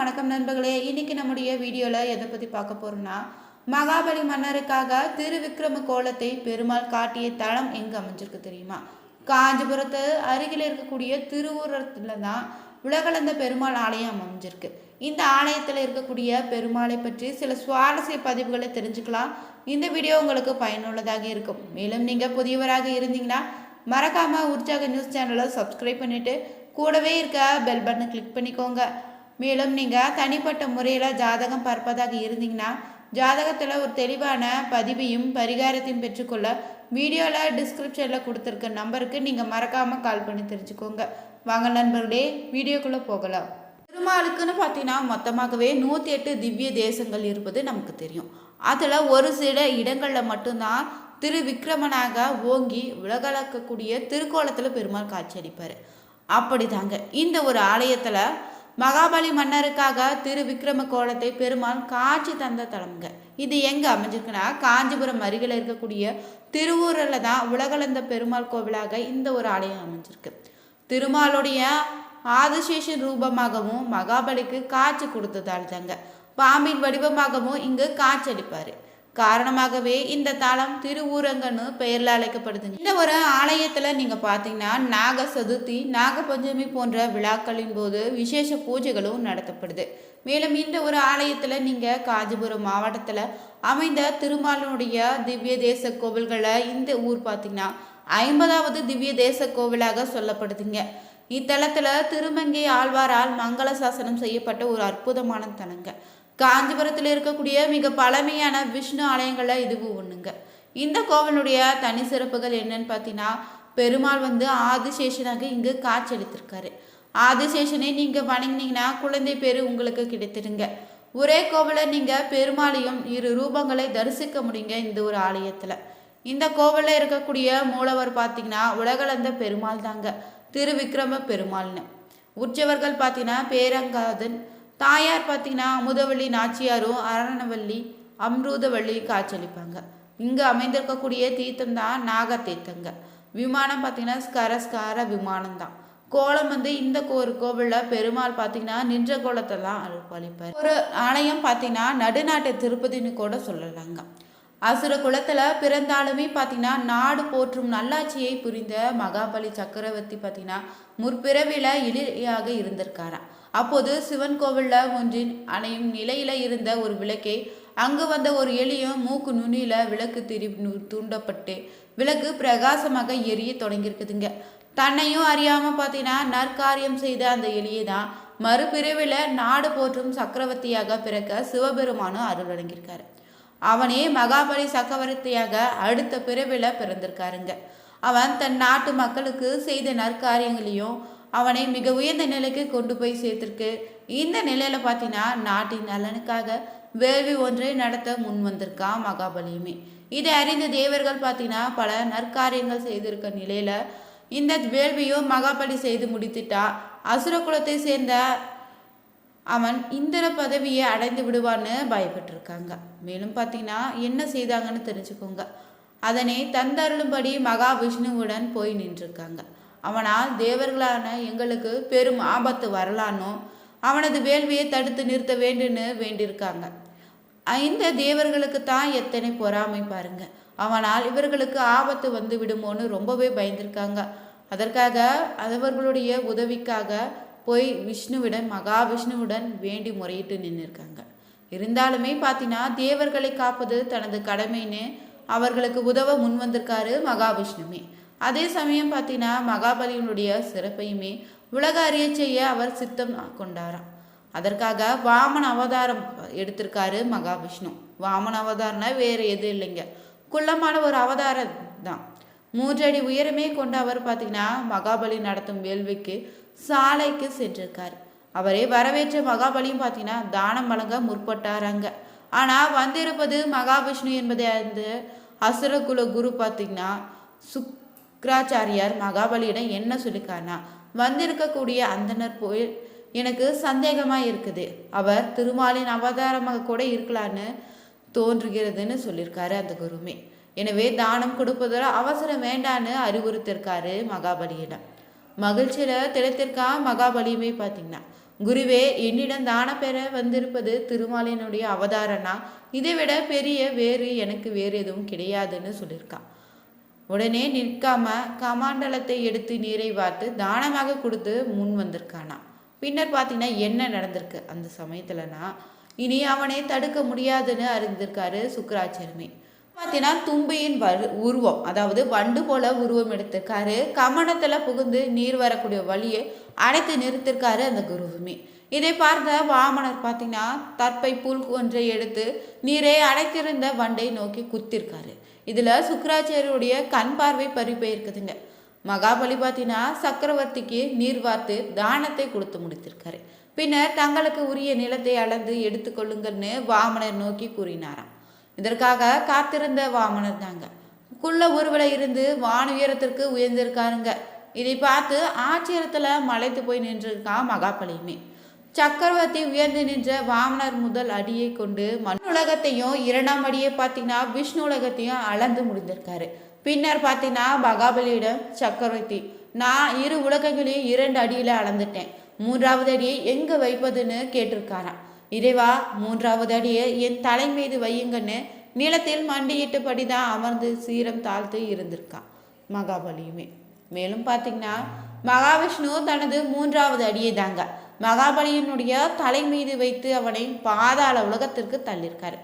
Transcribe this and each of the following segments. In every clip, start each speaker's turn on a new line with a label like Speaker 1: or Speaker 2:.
Speaker 1: வணக்கம் நண்பர்களே. இன்னைக்கு நம்முடைய வீடியோவில் எதை பற்றி பார்க்க போகிறோம்னா மகாபலி மன்னருக்காக திருவிக்ரம கோலத்தை பெருமாள் காட்டிய தளம் எங்கே அமைஞ்சிருக்கு தெரியுமா? காஞ்சிபுரத்து அருகில் இருக்கக்கூடிய திருவூரத்தில் தான் உலகளந்த பெருமாள் ஆலயம் அமைஞ்சிருக்கு. இந்த ஆலயத்தில் இருக்கக்கூடிய பெருமாளை பற்றி சில சுவாரஸ்ய பதிவுகளை தெரிஞ்சுக்கலாம். இந்த வீடியோ உங்களுக்கு பயனுள்ளதாக இருக்கும். மேலும் நீங்கள் புதியவராக இருந்தீங்கன்னா மறக்காமல் உற்சாக நியூஸ் சேனலை சப்ஸ்கிரைப் பண்ணிவிட்டு கூடவே இருக்க பெல் பட்டனை கிளிக் பண்ணிக்கோங்க. மேலும் நீங்கள் தனிப்பட்ட முறையில் ஜாதகம் பார்ப்பதாக இருந்தீங்கன்னா ஜாதகத்தில் ஒரு தெளிவான பதிவையும் பரிகாரத்தையும் பெற்றுக்கொள்ள வீடியோவில் டிஸ்கிரிப்ஷனில் கொடுத்துருக்க நம்பருக்கு நீங்கள் மறக்காமல் கால் பண்ணி தெரிஞ்சுக்கோங்க. வாங்க நண்பர்களே வீடியோக்குள்ளே போகலாம். திருமாலுக்குன்னு பார்த்தீங்கன்னா மொத்தமாகவே நூற்றி எட்டு திவ்ய தேசங்கள் இருப்பது நமக்கு தெரியும். அதில் ஒரு சில இடங்களில் மட்டும்தான் திரு விக்ரமனாக ஓங்கி உலகளக்கக்கூடிய திருக்கோலத்தில் பெருமாள் காட்சி அடிப்பார் அப்படிதாங்க. இந்த ஒரு ஆலயத்தில் மகாபலி மன்னருக்காக திரு விக்ரம கோலத்தை பெருமாள் காட்சி தந்த தலம்ங்க. இது எங்கே அமைஞ்சிருக்குன்னா காஞ்சிபுரம் அருகில் இருக்கக்கூடிய திருவூரில் தான் உலகளந்த பெருமாள் கோவிலாக இந்த ஒரு ஆலயம் அமைஞ்சிருக்கு. திருமாலுடைய ஆதிசேஷன் ரூபமாகவும் மகாபலிக்கு காட்சி கொடுத்ததால் தாங்க பாம்பின் வடிவமாகவும் இங்கு காட்சியளிப்பார் காரணமாகவே இந்த தலம் திருவூரங்கன்னு பெயரில் அழைக்கப்படுதுங்க. இந்த ஒரு ஆலயத்தில் நீங்கள் பார்த்தீங்கன்னா நாக சதுர்த்தி நாகபஞ்சமி போன்ற விழாக்களின் போது விசேஷ பூஜைகளும் நடத்தப்படுது. மேலும் இந்த ஒரு ஆலயத்தில் நீங்கள் காஞ்சிபுரம் மாவட்டத்தில் அமைந்த திருமாலனுடைய திவ்ய தேச கோவில்களை இந்த ஊர் பார்த்தீங்கன்னா ஐம்பதாவது திவ்ய தேச கோவிலாக சொல்லப்படுதுங்க. இத்தலத்தில் திருமங்கை ஆழ்வாரால் மங்கள சாசனம் செய்யப்பட்ட ஒரு அற்புதமான தலங்க. காஞ்சிபுரத்தில் இருக்கக்கூடிய மிக பழமையான விஷ்ணு ஆலயங்களில் இதுவும் ஒன்றுங்க இந்த கோவிலுடைய தனி சிறப்புகள் என்னன்னு பார்த்தீங்கன்னா பெருமாள் வந்து ஆதிசேஷனாக இங்கு காட்சியளித்திருக்காரு. ஆதிசேஷனை நீங்கள் வணங்கினீங்கன்னா குழந்தை பேர் உங்களுக்கு கிடைத்திருங்க ஒரே கோவிலை நீங்கள் பெருமாளையும் இரு ரூபங்களை தரிசிக்க முடியுங்க இந்த ஒரு ஆலயத்தில். இந்த கோவிலில் இருக்கக்கூடிய மூலவர் பார்த்தீங்கன்னா உலகளந்த பெருமாள் தாங்க. திருவிக்ரம பெருமாள்னு. உற்சவர்கள் பார்த்தீங்கன்னா பேரங்காதன் தாயார் பார்த்தீங்கன்னா அமுதவள்ளி நாச்சியாரும் அரணவள்ளி அம்ருதவள்ளி காய்ச்சலிப்பாங்க இங்கே அமைந்திருக்கக்கூடிய தீர்த்தம் தான் நாக தீர்த்தங்க விமானம் பார்த்தீங்கன்னா ஸ்கரஸ்கார விமானம் தான். கோலம் வந்து இந்த ஒரு கோவிலில் பெருமாள் பார்த்தீங்கன்னா நின்ற கோலத்தை தான் அளிப்பார் ஒரு ஆலயம் பார்த்தீங்கன்னா நடுநாட்டு திருப்பதின்னு கூட சொல்லலாங்க. அசுர குலத்தில் பிறந்தாலுமே பார்த்தீங்கன்னா நாடு போற்றும் நல்லாட்சியை புரிந்த மகாபலி சக்கரவர்த்தி பார்த்தீங்கன்னா முற்பிறவில இளையாக இருந்திருக்காராம். அப்போது சிவன் கோவிலில் ஒன்றின் அணையும் நிலையில இருந்த ஒரு விளக்கை அங்கு வந்த ஒரு எலியும் மூக்கு நுனியில விளக்கு திரி தூண்டப்பட்டு விளக்கு பிரகாசமாக எரிய தொடங்கியிருக்குதுங்க. தன்னையும் அறியாம பார்த்தீங்கன்னா நற்காரியம் செய்த அந்த எலியை தான் மறுபிறவில நாடு போற்றும் சக்கரவர்த்தியாக பிறக்க சிவபெருமானும் அருள் வழங்கியிருக்காரு. அவனே மகாபலி சக்கரவர்த்தியாக அடுத்த பிறவில பிறந்திருக்காருங்க. அவன் தன் நாட்டு மக்களுக்கு செய்த நற்காரியங்களையும் அவனை மிக உயர்ந்த நிலைக்கு கொண்டு போய் சேர்த்திருக்கு. இந்த நிலையில பார்த்தீங்கன்னா நாட்டின் நலனுக்காக வேள்வி ஒன்றை நடத்த முன் வந்திருக்கான் மகாபலியுமே. இதை அறிந்த தேவர்கள் பார்த்தீங்கன்னா பல நற்காரியங்கள் செய்திருக்க நிலையில இந்த வேள்வியும் மகாபலி செய்து முடித்துட்டா. அசுர குலத்தை சேர்ந்த அவன் இந்திர பதவியை அடைந்து விடுவான்னு பயப்பட்டிருக்காங்க. மேலும் பார்த்தீங்கன்னா என்ன செய்தாங்கன்னு தெரிஞ்சுக்கோங்க. அதனை தந்தருளும்படி மகாவிஷ்ணுவுடன் போய் நின்றிருக்காங்க. அவனால் தேவர்களான எங்களுக்கு பெரும் ஆபத்து வரலானோ? அவனது வேள்வியை தடுத்து நிறுத்த வேண்டுன்னு வேண்டியிருக்காங்க. இந்த தேவர்களுக்கு தான் எத்தனை பொறாமை பாருங்க. அவனால் இவர்களுக்கு ஆபத்து வந்து விடுமோன்னு ரொம்பவே பயந்திருக்காங்க. அதற்காக அவர்களுடைய உதவிக்காக போய் விஷ்ணுவிடன் மகாவிஷ்ணுவுடன் வேண்டி முறையிட்டு நின்றுருக்காங்க இருந்தாலுமே பார்த்தீங்கன்னா தேவர்களை காப்பது தனது கடமைன்னு அவர்களுக்கு உதவ முன் வந்திருக்காரு மகாவிஷ்ணுமே. அதே சமயம் பார்த்தீங்கன்னா மகாபலியினுடைய சிறப்பையுமே உலக அறிய செய்ய அவர் சித்தம் கொண்டாராம். அதற்காக வாமன் அவதாரம் எடுத்திருக்காரு மகாவிஷ்ணு. வாமன் அவதாரம்னா வேறு எதுவும் இல்லைங்க. குள்ளமான ஒரு அவதாரம் தான். மூன்றடி உயரமே கொண்ட அவர் பார்த்தீங்கன்னா மகாபலி நடத்தும் வேள்விக்கு சாலைக்கு சென்றிருக்கார். அவரை வரவேற்ற மகாபலியும் பார்த்தீங்கன்னா தானம் வழங்க முற்பட்டாராங்க. ஆனால் வந்திருப்பது மகாவிஷ்ணு என்பதை அறிந்து அசுரகுல குரு பார்த்தீங்கன்னா சுக்கராச்சாரியார் மகாபலியிடம் என்ன சொல்லிக்காருனா வந்திருக்கக்கூடிய அந்தனர் போய் எனக்கு சந்தேகமாக இருக்குது. அவர் திருமாலின் அவதாரமாக கூட இருக்கலான்னு தோன்றுகிறதுன்னு சொல்லியிருக்காரு அந்த குருமே. எனவே தானம் கொடுப்பதில் அவசரம் வேண்டான்னு அறிவுறுத்திருக்காரு மகாபலியிடம். மகிழ்ச்சியில் திளைத்திருக்கா மகாபலியுமே பார்த்தீங்கன்னா குருவே என்னிடம் தான பெற வந்திருப்பது திருமாலினுடைய அவதாரனா இதை விட பெரிய வேறு எனக்கு வேறு எதுவும் கிடையாதுன்னு சொல்லியிருக்கான் உடனே நிற்காம கமாண்டலத்தை எடுத்து நீரை பார்த்து தானமாக கொடுத்து முன் வந்திருக்கானா? பின்னர் பார்த்தீங்கன்னா என்ன நடந்திருக்கு? அந்த சமயத்துலனா இனி அவனை தடுக்க முடியாதுன்னு அறிந்திருக்காரு சுக்கராச்சரமே பார்த்தீங்கன்னா தும்பியின் வரு உருவம் அதாவது வண்டு போல உருவம் எடுத்திருக்காரு. கமனத்தில் புகுந்து நீர் வரக்கூடிய வழியை அடைத்து நிறுத்திருக்காரு அந்த குருவுமே இதை பார்த்த வாமனர் பார்த்தீங்கன்னா தற்பை புல் ஒன்றை எடுத்து நீரை அடைத்திருந்த வண்டை நோக்கி குத்திருக்காரு. இதில் சுக்கராச்சாரியருடைய கண் பார்வை பறி போயிருக்குதுங்க மகாபலி பார்த்தீங்கன்னா சக்கரவர்த்திக்கு நீர் வார்த்து தானத்தை கொடுத்து முடித்திருக்காரு. பின்னர் தங்களுக்கு உரிய நிலத்தை அளந்து எடுத்துக்கொள்ளுங்கள்னு வாமனர் நோக்கி கூறினாராம். இதற்காக காத்திருந்த வாமனர் தாங்க. குள்ள உருவில இருந்து வான உயரத்திற்கு உயர்ந்திருக்காருங்க. இதை பார்த்து ஆச்சரியத்தில் மலைத்து போய் நின்றிருக்கான் மகாபலியுமே. சக்கரவர்த்தி உயர்ந்து நின்ற வாமனர் முதல் அடியை கொண்டு மண் உலகத்தையும் இரண்டாம் அடியை பார்த்தீங்கன்னா விஷ்ணு உலகத்தையும் அளந்து முடிந்திருக்காரு. பின்னர் பார்த்தீங்கன்னா மகாபலியிடம் சக்கரவர்த்தி நான் இரு உலகங்களையும் இரண்டு அடியில் அளந்துட்டேன். மூன்றாவது அடியை எங்கே வைப்பதுன்னு கேட்டிருக்காராம். இறைவா மூன்றாவது அடியை என் தலை மீது வையுங்கன்னு நிலத்தில் மண்டியிட்டபடி தான் அமர்ந்து சீரம் தாழ்த்து இருந்திருக்கான் மகாபலியுமே. மேலும் பார்த்தீங்கன்னா மகாவிஷ்ணு தனது மூன்றாவது அடியை தாங்க. மகாபலியினுடைய தலை மீது வைத்து அவனை பாதாள உலகத்திற்கு தள்ளியிருக்காரு.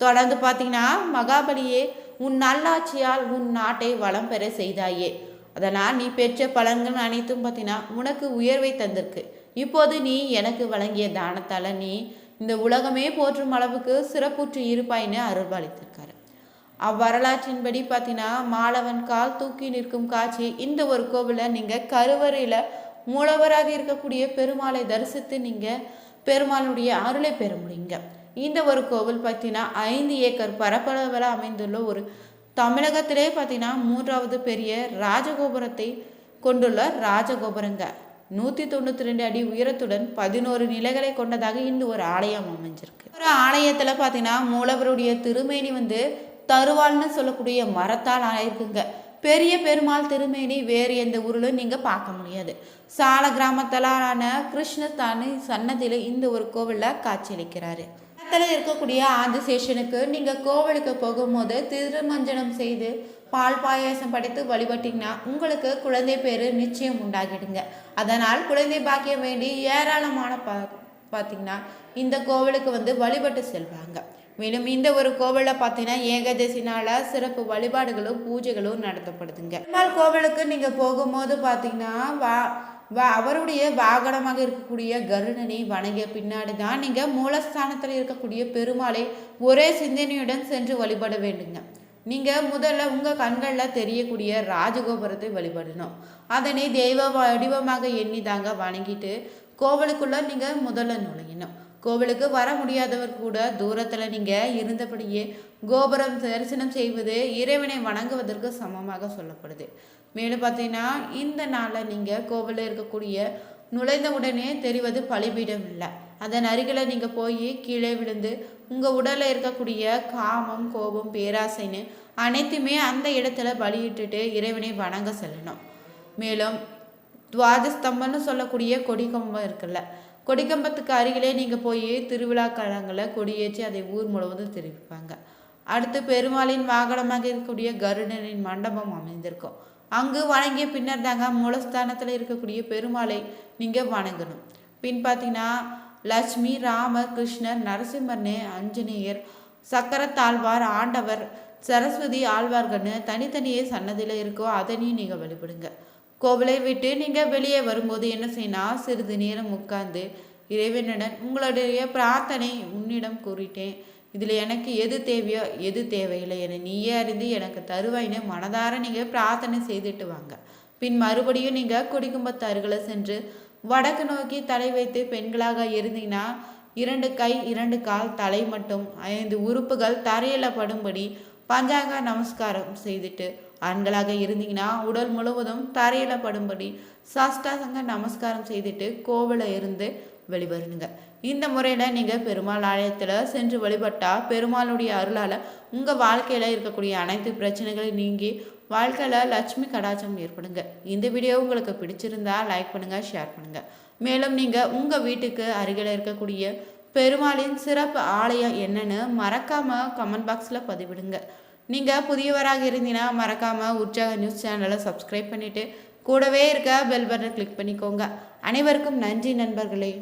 Speaker 1: தொடர்ந்து பார்த்தீங்கன்னா மகாபலியே உன் நல்லாட்சியால் உன் நாட்டை வளம் பெற செய்தாயே. அதனால் நீ பெற்ற பலன்கள் அனைத்தும் பார்த்தீங்கன்னா உனக்கு உயர்வை தந்திருக்கு. இப்போது நீ எனக்கு வழங்கிய தானத்தால் நீ இந்த உலகமே போற்றும் அளவுக்கு சிறப்புற்று இருப்பாயின்னு அருள்பாலித்திருக்காரு. அவ்வரலாற்றின்படி பார்த்தீங்கன்னா மாலவன் கால் தூக்கி நிற்கும் காட்சி இந்த ஒரு கோவிலில் நீங்கள் கருவறையில் மூலவராக இருக்கக்கூடிய பெருமாளை தரிசித்து நீங்கள் பெருமாளுடைய அருளை பெற முடியுங்க. இந்த ஒரு கோவில் பார்த்தீங்கன்னா ஐந்து ஏக்கர் பரப்பளவில் அமைந்துள்ள ஒரு தமிழகத்திலே பார்த்தீங்கன்னா மூன்றாவது பெரிய ராஜகோபுரத்தை கொண்டுள்ள ராஜகோபுரங்க. நூற்றி தொண்ணூற்றி ரெண்டு அடி உயரத்துடன் பதினோரு நிலைகளை கொண்டதாக இந்த ஒரு ஆலயம் அமைஞ்சிருக்கு. ஒரு ஆலயத்தில் பார்த்தீங்கன்னா மூலவருடைய திருமேனி வந்து தருவாள்னு சொல்லக்கூடிய மரத்தால் ஆயிருக்குங்க. பெரிய பெருமாள் திருமேனி வேறு எந்த ஊரிலும் நீங்கள் பார்க்க முடியாது. சால கிராமத்தலான கிருஷ்ணஸ்தானி சன்னதியில் இந்த ஒரு கோவிலில் காட்சியளிக்கிறாரு. பக்கத்தில் இருக்கக்கூடிய ஆதிசேஷனுக்கு நீங்கள் கோவிலுக்கு போகும்போது திருமஞ்சனம் செய்து பால் பாயாசம் படைத்து வழிபட்டிங்கன்னா உங்களுக்கு குழந்தை பேர் நிச்சயம் உண்டாகிடுங்க. அதனால் குழந்தை பாக்கியம் வேண்டி ஏராளமான பா பார்த்தீங்கன்னா இந்த கோவிலுக்கு வந்து வழிபட்டு செல்வாங்க. மேலும் இந்த ஒரு கோவிலில் பார்த்தீங்கன்னா ஏகாதசி நாளாக சிறப்பு வழிபாடுகளும் பூஜைகளும் நடத்தப்படுதுங்க. பெருமாள் கோவிலுக்கு நீங்கள் போகும்போது பார்த்தீங்கன்னா வா வா அவருடைய வாகனமாக இருக்கக்கூடிய கருணனை வணங்கிய பின்னாடி தான் நீங்கள் மூலஸ்தானத்தில் இருக்கக்கூடிய பெருமாளை ஒரே சிந்தனையுடன் சென்று வழிபட வேண்டுங்க. நீங்கள் முதல்ல உங்கள் கண்களில் தெரியக்கூடிய ராஜகோபுரத்தை வழிபடணும். அதனை தெய்வ வடிவமாக எண்ணி தாங்க வணங்கிட்டு கோவிலுக்குள்ளே நீங்கள் முதல்ல நுழையணும். கோவிலுக்கு வர முடியாதவர் கூட தூரத்தில் நீங்கள் இருந்தபடியே கோபுரம் தரிசனம் செய்வது இறைவனை வணங்குவதற்கு சமமாக சொல்லப்படுது. மேலும் பார்த்தீங்கன்னா இந்த நாளில் நீங்கள் கோவிலில் இருக்கக்கூடிய நுழைந்த உடனே தெரிவது பலிபீடம் இல்லை அதன் அருகில் நீங்கள் போய் கீழே விழுந்து உங்கள் உடலில் இருக்கக்கூடிய காமம் கோபம் பேராசைன்னு அனைத்துமே அந்த இடத்துல பலியிட்டுட்டு இறைவனை வணங்க செல்லணும். மேலும் துவாதஸ்தம்பம்னு சொல்லக்கூடிய கொடிக்கம்பம் இருக்குல்ல கொடிக்கம்பத்துக்கு அருகிலே நீங்கள் போய் திருவிழா காலங்களில் கொடியேற்றி அதை ஊர் முழுவதும் தெரிவிப்பாங்க அடுத்து பெருமாளின் வாகனமாக இருக்கக்கூடிய கருடனின் மண்டபம் அமைந்திருக்கும். அங்கு வணங்கிய பின்னர் தாங்க மூலஸ்தானத்தில் இருக்கக்கூடிய பெருமாளை நீங்கள் வணங்கணும். பின் பார்த்தீங்கன்னா லட்சுமி ராமர் கிருஷ்ணர் நரசிம்மர்னு அஞ்சனேயர் சக்கரத்தாழ்வார் ஆண்டவர் சரஸ்வதி ஆழ்வார்கள்னு தனித்தனியே சன்னதியில் இருக்கோ அதனையும் நீங்கள் வழிபடுங்க. கோவிலை விட்டு நீங்கள் வெளியே வரும்போது என்ன செய்யணும்? சிறிது நேரம் உட்கார்ந்து இறைவனுடன் உங்களுடைய பிரார்த்தனை உன்னிடம் கூறிட்டேன். இதில் எனக்கு எது தேவையோ எது தேவையில்லை என நீயே அறிந்து எனக்கு தருவாயின்னு மனதார நீங்கள் பிரார்த்தனை செய்துட்டு வாங்க. பின் மறுபடியும் நீங்கள் குடிக்கும்பத்தாறுகளை சென்று வடக்கு நோக்கி தலை வைத்து பெண்களாக இருந்தீங்கன்னா இரண்டு கை இரண்டு கால் தலை மட்டும் ஐந்து உறுப்புகள் தரையில் படும்படி பஞ்சாங்க நமஸ்காரம் செய்துட்டு ஆண்களாக இருந்தீங்கன்னா உடல் முழுவதும் தரையில் படும்படி சாஷ்டாசங்க நமஸ்காரம் செய்துட்டு கோவிலில் இருந்து வெளிவருணுங்க இந்த முறையில் நீங்கள் பெருமாள் ஆலயத்தில் சென்று வழிபட்டால் பெருமாளுடைய அருளால் உங்கள் வாழ்க்கையில் இருக்கக்கூடிய அனைத்து பிரச்சனைகளையும் நீங்கி வாழ்க்கையில் லட்சுமி கடாச்சம் ஏற்படுங்க. இந்த வீடியோ உங்களுக்கு பிடிச்சிருந்தா லைக் பண்ணுங்கள் ஷேர் பண்ணுங்கள் மேலும் நீங்கள் உங்கள் வீட்டுக்கு அருகில் இருக்கக்கூடிய பெருமாளின் சிறப்பு ஆலயம் என்னன்னு மறக்காமல் கமெண்ட் பாக்ஸில் பதிவிடுங்க. நீங்கள் புதியவராக இருந்தீங்கன்னா மறக்காமல் உற்சாக நியூஸ் சேனலை சப்ஸ்கிரைப் பண்ணிவிட்டு கூடவே இருக்க பெல் பட்டனை கிளிக் பண்ணிக்கோங்க. அனைவருக்கும் நன்றி நண்பர்களே.